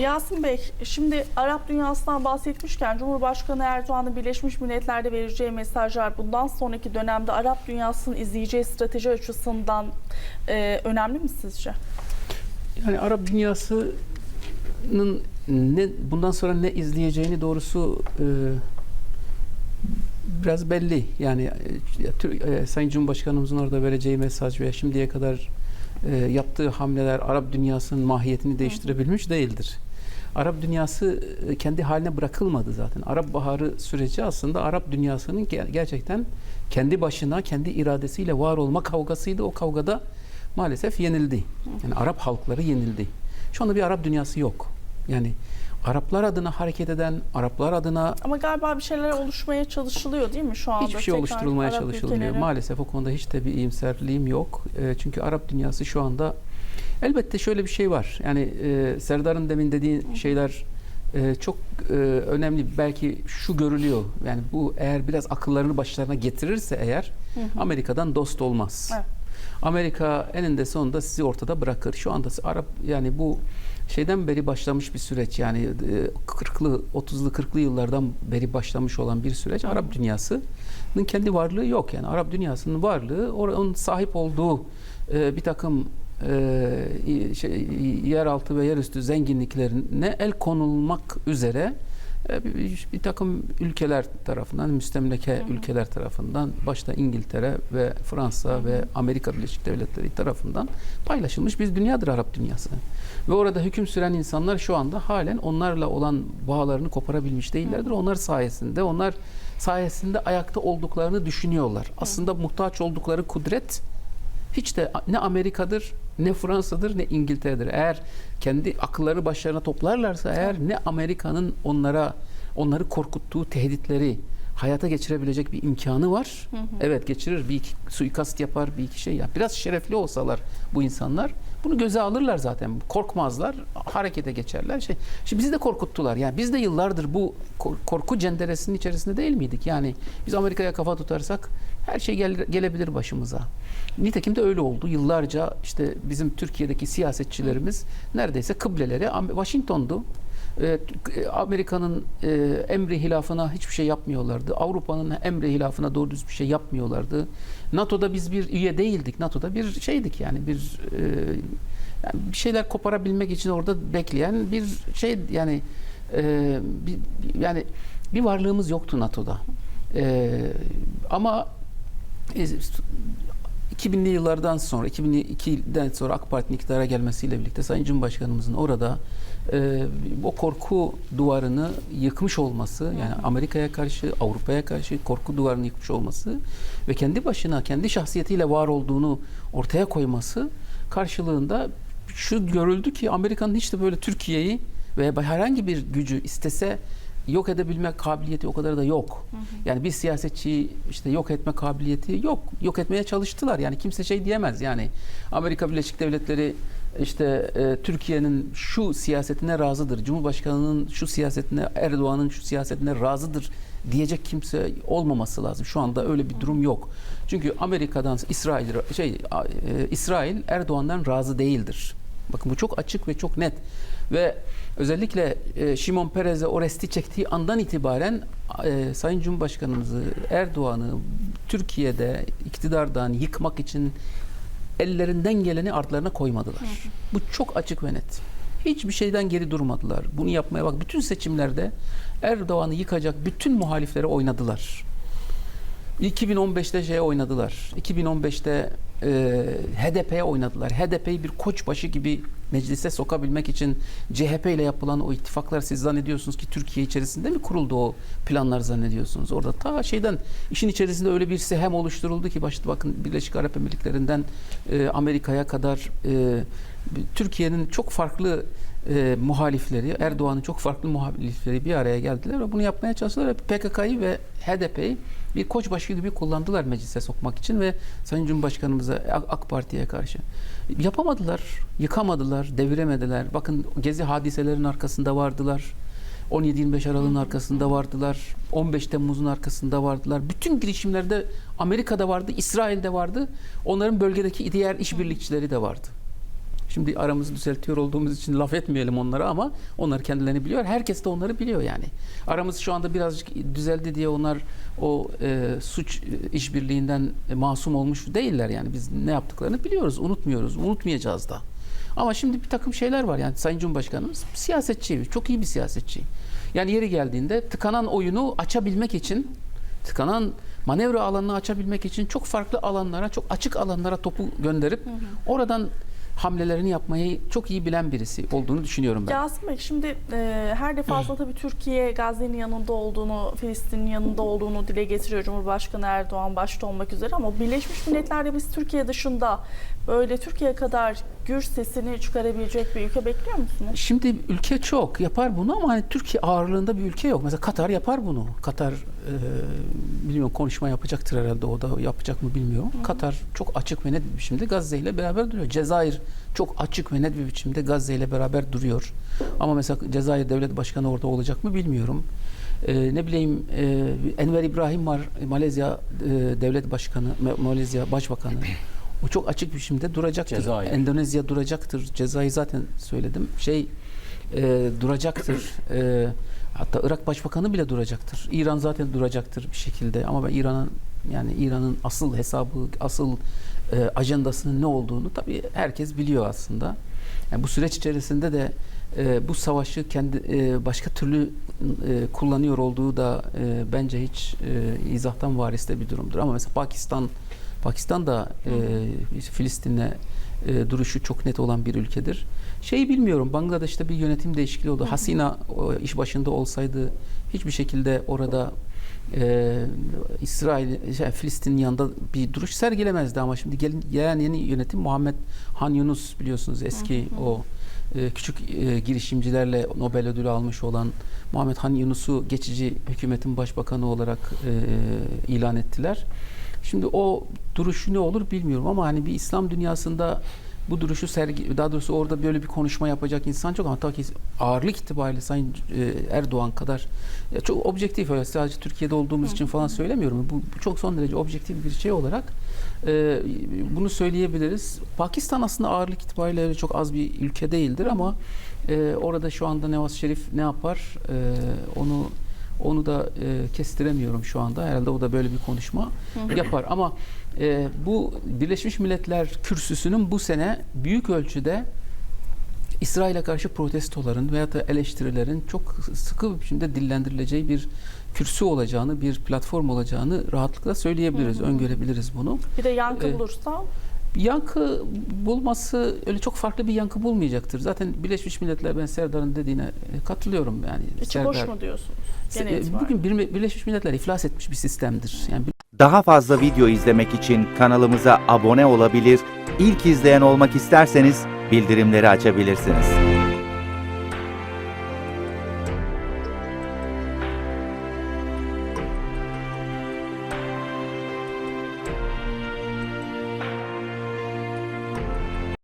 Yasin Bey, şimdi Arap dünyasından bahsetmişken Cumhurbaşkanı Erdoğan'ın Birleşmiş Milletler'de vereceği mesajlar bundan sonraki dönemde Arap dünyasının izleyeceği strateji açısından e, önemli mi sizce? Yani Arap dünyasının ne bundan sonra ne izleyeceğini doğrusu e, biraz belli. Yani e, e, Sayın Cumhurbaşkanımızın orada vereceği mesaj ve şimdiye kadar e, yaptığı hamleler Arap dünyasının mahiyetini değiştirebilmiş değildir. Arap dünyası e, kendi haline bırakılmadı zaten. Arap Baharı süreci aslında Arap dünyasının ge- gerçekten kendi başına, kendi iradesiyle var olma kavgasıydı. O kavgada maalesef yenildi. Yani Arap halkları yenildi. Şu anda bir Arap dünyası yok. Yani Araplar adına hareket eden, Araplar adına Ama galiba bir şeyler oluşmaya çalışılıyor değil mi şu anda? hiçbir şey oluşturulmaya Arap çalışılmıyor. ülkeleri. Maalesef o konuda hiç de bir iyimserliğim yok. E, çünkü Arap dünyası şu anda elbette şöyle bir şey var. Yani e, Serdar'ın demin dediği şeyler e, çok e, önemli. Belki şu görülüyor. Yani bu eğer biraz akıllarını başlarına getirirse eğer Hı hı. Amerika'dan dost olmaz. Evet. Amerika eninde sonunda sizi ortada bırakır. Şu anda Arap yani bu şeyden beri başlamış bir süreç yani e, 40'lı 30'lu 40'lı yıllardan beri başlamış olan bir süreç Arap dünyasının kendi varlığı yok yani Arap dünyasının varlığı onun sahip olduğu e, bir takım e, şey, yeraltı ve yerüstü zenginliklerine el konulmak üzere e, bir, bir takım ülkeler tarafından, müstemleke Hı hı. ülkeler tarafından, başta İngiltere ve Fransa ve Amerika Birleşik Devletleri tarafından paylaşılmış bir dünyadır Arap dünyası. Ve orada hüküm süren insanlar şu anda halen onlarla olan bağlarını koparabilmiş değillerdir. Onlar sayesinde, onlar sayesinde ayakta olduklarını düşünüyorlar. Aslında muhtaç oldukları kudret hiç de ne Amerika'dır, ne Fransa'dır, ne İngiltere'dir. Eğer kendi akılları başlarına toplarlarsa eğer ne Amerika'nın onlara onları korkuttuğu tehditleri hayata geçirebilecek bir imkanı var. Hı hı. Evet geçirir. Bir iki suikast yapar, bir iki şey yap. Biraz şerefli olsalar bu insanlar bunu göze alırlar zaten. Korkmazlar, harekete geçerler. Şey, şimdi bizi de korkuttular. Yani biz de yıllardır bu kor- korku cenderesinin içerisinde değil miydik? Yani biz Amerika'ya kafa tutarsak her şey gel- gelebilir başımıza. Nitekim de öyle oldu. Yıllarca işte bizim Türkiye'deki siyasetçilerimiz neredeyse kıbleleri Washington'du. Ee, t- Amerika'nın e, emri hilafına hiçbir şey yapmıyorlardı. Avrupa'nın emri hilafına doğru düz bir şey yapmıyorlardı. NATO'da biz bir üye değildik. NATO'da bir şeydik yani bir e, yani bir şeyler koparabilmek için orada bekleyen bir şey yani e, bir, yani bir varlığımız yoktu NATO'da. E, ama e, 2000'li yıllardan sonra 2002'den sonra AK Parti'nin iktidara gelmesiyle birlikte Sayın Cumhurbaşkanımızın orada e, o korku duvarını yıkmış olması yani Amerika'ya karşı Avrupa'ya karşı korku duvarını yıkmış olması ve kendi başına kendi şahsiyetiyle var olduğunu ortaya koyması karşılığında şu görüldü ki Amerika'nın hiç de böyle Türkiye'yi veya herhangi bir gücü istese yok edebilme kabiliyeti o kadar da yok. Yani bir siyasetçiyi işte yok etme kabiliyeti yok. Yok etmeye çalıştılar. Yani kimse şey diyemez. Yani Amerika Birleşik Devletleri işte e, Türkiye'nin şu siyasetine razıdır. Cumhurbaşkanının şu siyasetine, Erdoğan'ın şu siyasetine razıdır diyecek kimse olmaması lazım. Şu anda öyle bir durum yok. Çünkü Amerika'dan İsrail şey e, İsrail Erdoğan'dan razı değildir. Bakın bu çok açık ve çok net. Ve özellikle e, Şimon Perez'e o resti çektiği andan itibaren e, Sayın Cumhurbaşkanımızı Erdoğan'ı Türkiye'de iktidardan yıkmak için ellerinden geleni artlarına koymadılar. Bu çok açık ve net. Hiçbir şeyden geri durmadılar. Bunu yapmaya bak bütün seçimlerde Erdoğan'ı yıkacak bütün muhalifleri oynadılar. 2015'te şeye oynadılar. 2015'te e, HDP'ye oynadılar. HDP'yi bir koçbaşı gibi meclise sokabilmek için CHP ile yapılan o ittifaklar siz zannediyorsunuz ki Türkiye içerisinde mi kuruldu o planlar zannediyorsunuz? Orada ta şeyden işin içerisinde öyle bir sehem oluşturuldu ki başta bakın Birleşik Arap Emirlikleri'nden e, Amerika'ya kadar e, Türkiye'nin çok farklı e, muhalifleri, Erdoğan'ın çok farklı muhalifleri bir araya geldiler ve bunu yapmaya çalıştılar. PKK'yı ve HDP'yi bir koçbaşı gibi kullandılar meclise sokmak için ve Sayın Cumhurbaşkanımıza AK Parti'ye karşı. Yapamadılar, yıkamadılar, deviremediler. Bakın gezi hadiselerin arkasında vardılar. 17-25 Aralık'ın arkasında vardılar. 15 Temmuz'un arkasında vardılar. Bütün girişimlerde Amerika'da vardı, İsrail'de vardı. Onların bölgedeki diğer işbirlikçileri de vardı. Şimdi aramızı düzeltiyor olduğumuz için laf etmeyelim onlara ama onlar kendilerini biliyor. Herkes de onları biliyor yani. Aramız şu anda birazcık düzeldi diye onlar o e, suç e, işbirliğinden e, masum olmuş değiller yani. Biz ne yaptıklarını biliyoruz, unutmuyoruz, unutmayacağız da. Ama şimdi bir takım şeyler var yani Sayın Cumhurbaşkanımız siyasetçi, çok iyi bir siyasetçi. Yani yeri geldiğinde tıkanan oyunu açabilmek için, tıkanan manevra alanını açabilmek için çok farklı alanlara, çok açık alanlara topu gönderip oradan hamlelerini yapmayı çok iyi bilen birisi olduğunu düşünüyorum ben. Yasin Bey şimdi e, her defasında tabii Türkiye Gazze'nin yanında olduğunu, Filistin'in yanında olduğunu dile getiriyor Cumhurbaşkanı Erdoğan başta olmak üzere ama Birleşmiş Milletler'de biz Türkiye dışında böyle Türkiye kadar gür sesini çıkarabilecek bir ülke bekliyor musunuz? Şimdi ülke çok yapar bunu ama hani Türkiye ağırlığında bir ülke yok. Mesela Katar yapar bunu. Katar e, bilmiyorum konuşma yapacaktır herhalde o da yapacak mı bilmiyorum. Katar çok açık ve net bir biçimde Gazze ile beraber duruyor. Cezayir çok açık ve net bir biçimde Gazze ile beraber duruyor. Ama mesela Cezayir Devlet Başkanı orada olacak mı bilmiyorum. E, ne bileyim e, Enver İbrahim var Malezya e, Devlet Başkanı, Ma- Malezya Başbakanı. O çok açık bir biçimde duracaktır. Cezayir. Endonezya duracaktır. Cezayir zaten söyledim. Şey e, duracaktır. E, hatta Irak Başbakanı bile duracaktır. İran zaten duracaktır bir şekilde. Ama ben İran'ın yani İran'ın asıl hesabı, asıl e, ajandasının ne olduğunu tabii herkes biliyor aslında. Yani bu süreç içerisinde de e, bu savaşı kendi e, başka türlü e, kullanıyor olduğu da e, bence hiç e, izahtan variste bir durumdur. Ama mesela Pakistan Pakistan da e, Filistin'le e, duruşu çok net olan bir ülkedir. Şeyi bilmiyorum. Bangladeş'te bir yönetim değişikliği oldu. Hasina o, iş başında olsaydı hiçbir şekilde orada e, İsrail, şey, Filistin'in yanında bir duruş sergilemezdi ama şimdi gelin, gelen yeni yönetim Muhammed Han Yunus biliyorsunuz eski o e, küçük e, girişimcilerle Nobel ödülü almış olan Muhammed Han Yunus'u geçici hükümetin başbakanı olarak e, ilan ettiler. Şimdi o duruşu ne olur bilmiyorum ama hani bir İslam dünyasında bu duruşu sergi daha doğrusu orada böyle bir konuşma yapacak insan çok ama tabii ki ağırlık itibariyle Sayın e, Erdoğan kadar çok objektif öyle sadece Türkiye'de olduğumuz için falan söylemiyorum. Bu, bu çok son derece objektif bir şey olarak e, bunu söyleyebiliriz. Pakistan aslında ağırlık itibariyle çok az bir ülke değildir ama e, orada şu anda Nevaz Şerif ne yapar e, onu onu da e, kestiremiyorum şu anda. Herhalde o da böyle bir konuşma yapar. Ama e, bu Birleşmiş Milletler kürsüsünün bu sene büyük ölçüde İsrail'e karşı protestoların veya da eleştirilerin çok sıkı bir biçimde dillendirileceği bir kürsü olacağını, bir platform olacağını rahatlıkla söyleyebiliriz, öngörebiliriz bunu. Bir de yankı E, bulursa Yankı bulması öyle çok farklı bir yankı bulmayacaktır. Zaten Birleşmiş Milletler ben Serdar'ın dediğine e, katılıyorum yani. içi boş mu diyorsunuz? Genel E. Bugün Bir- Birleşmiş Milletler iflas etmiş bir sistemdir. Yani Daha fazla video izlemek için kanalımıza abone olabilir, ilk izleyen olmak isterseniz bildirimleri açabilirsiniz.